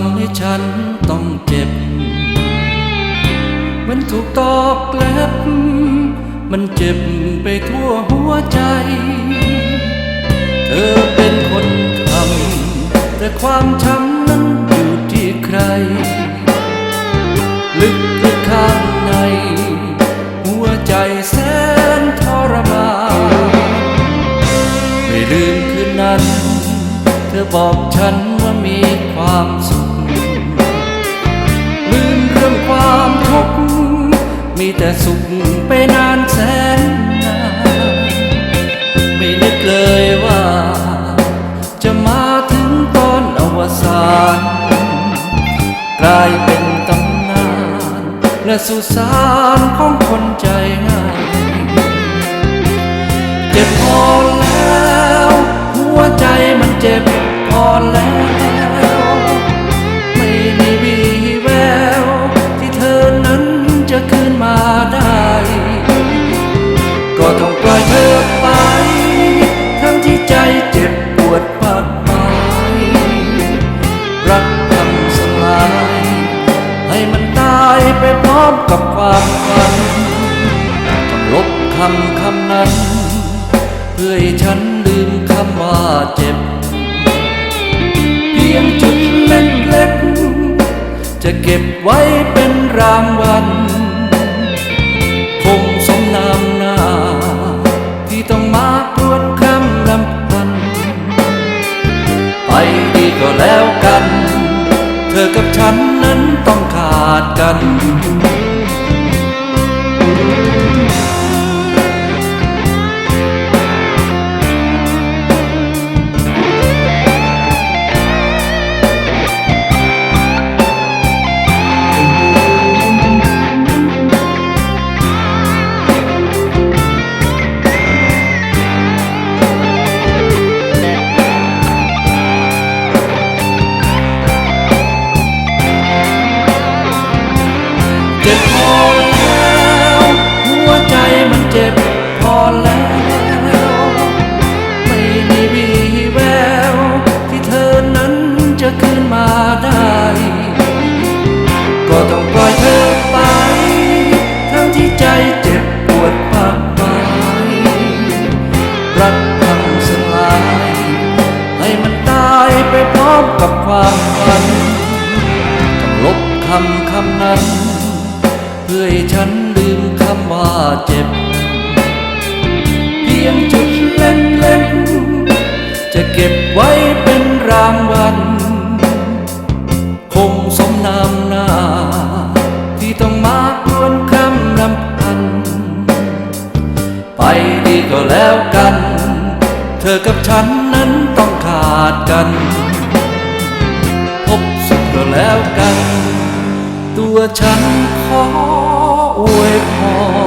ำให้ฉันต้องเจ็บ มันถูกตอกแกลบมันเจ็บไปทั่วหัวใจ เธอเป็นคนทำแต่ความช้ำนั้นอยู่ที่ใคร ลึกลึกข้างใน หัวใจ ธอบอกฉันว่ามีความสุข ลืมเรื่องความทุกข์มีแต่สุขไปนานแสนนานไม่นึกเลยว่า จะมาถึงตอนอวสานกลายเป็นตำนานและสุสานของคนใจง่ายเจ็บพอแล้ว หัวใจมันเจ็บ คำนั้น เพื่อให้ฉันลืมคำว่าเจ็บ เพียงจุดเล็กๆจะเก็บไว้เป็นรางวัล คงสมนามหน้า ที่ต้องมาปวดคำลำพัน ไปดีก็แล้วกัน เธอกับฉันนั้นต้องขาดกัน เจ็บพอแล้วหัวใจมันเจ็บพอแล้ว ไม่มีวีแววที่เธอนั้นจะคืนมาได้ ก็ต้องปล่อยเธอไป ทั้งที่ใจเจ็บปวดมากมายรักพังสลาย ให้มันตายไปพร้อมกับความฝันต้องลบคำคำนั้นื่อให้ฉันลืมคำว่าเจ็บ เพียงจุดเล็กๆจะเก็บไว้เป็นรางวัล คงสมนามหน้า ที่ต้องมาครวนคำนำพัน ไปดีก็แล้วกัน เธอกับฉันนั้นต้องขาดกัน พบสุขก็แล้วกัน ตัวฉันขอ อวยพร